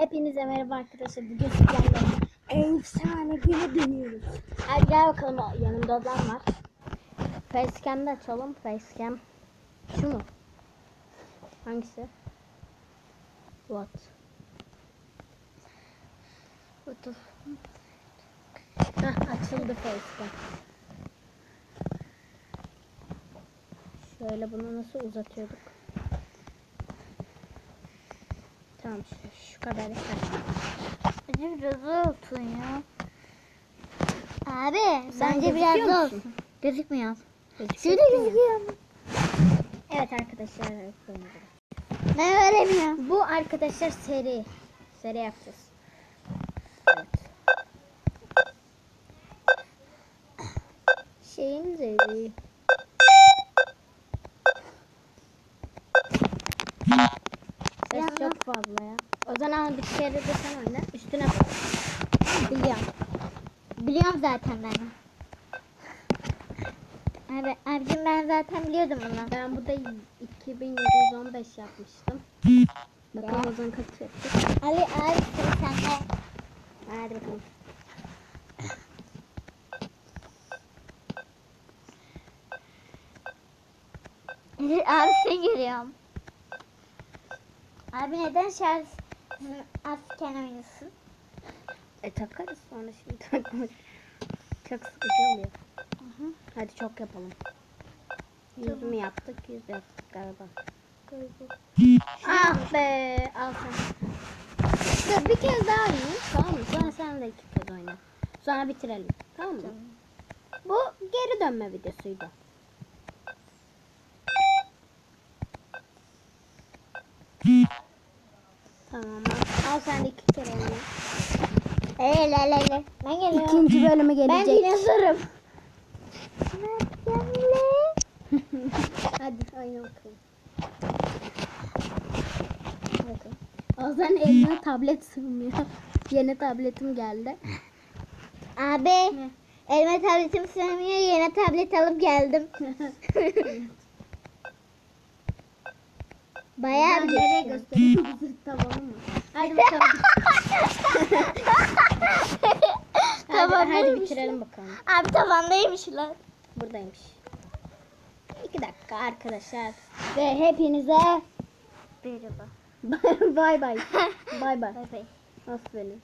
Hepinize merhaba arkadaşlar. Bugün sizlerle efsane güne dönüyoruz. Hadi gel bakalım yanımda adam var. Facecam'da açalım. Facecam. Şu mu? Hangisi? What? What the... Hah açıldı facecam. Şöyle bunu nasıl uzatıyorduk? Tamam şu, kadar yeter. Bence biraz olsun ya. Abi Sen bence biraz gözüküyor musun? olsun. Gözükmüyor. Gözüküyor Şurada mu? gözüküyor. Evet arkadaşlar. Ben veremiyorum. Bu arkadaşlar seri. Seri yapacağız. Evet. Şeyin seri. Fazla ya. O zaman bir kere de sen oyna. Üstüne bak. Biliyorum. Biliyorum zaten ben. Abi, abicim ben zaten biliyordum bunu. Ben burada 2715 yapmıştım. Bakalım o zaman kaç yaptık. Ali abi sıra sende. Hadi bakalım. abi seni görüyorum. Abi neden şarj azken oynuyorsun? E takarız sonra şimdi takmak. Çok sıkıcı oluyor. Hadi çok yapalım. Yüz mü yaptık? Yüz yaptık galiba. Ah be! Al sen. Dur bir kez daha oynayayım. Tamam mı? Sonra sen de iki kez oyna. Sonra bitirelim. Tamam mı? Bu geri dönme videosuydu. Tamam. Al sen de iki kere oyna. Eee le le le. Ben geliyorum. İkinci bölümü Ben gelecek. dinozorum. Hadi oyna bakalım. Ozan eline tablet sığmıyor. Yeni tabletim geldi. Abi elime tabletim sığmıyor. Yeni tablet alıp geldim. Bayağı bir nereye göstereyim? Tabanı mı? Hadi bakalım. hadi, hadi Tavandaymış bitirelim bakalım. Abi tavandaymış lan. Buradaymış. İki dakika arkadaşlar. Ve hepinize Merhaba. bay bay. Bay bay. Bay bay. Aferin.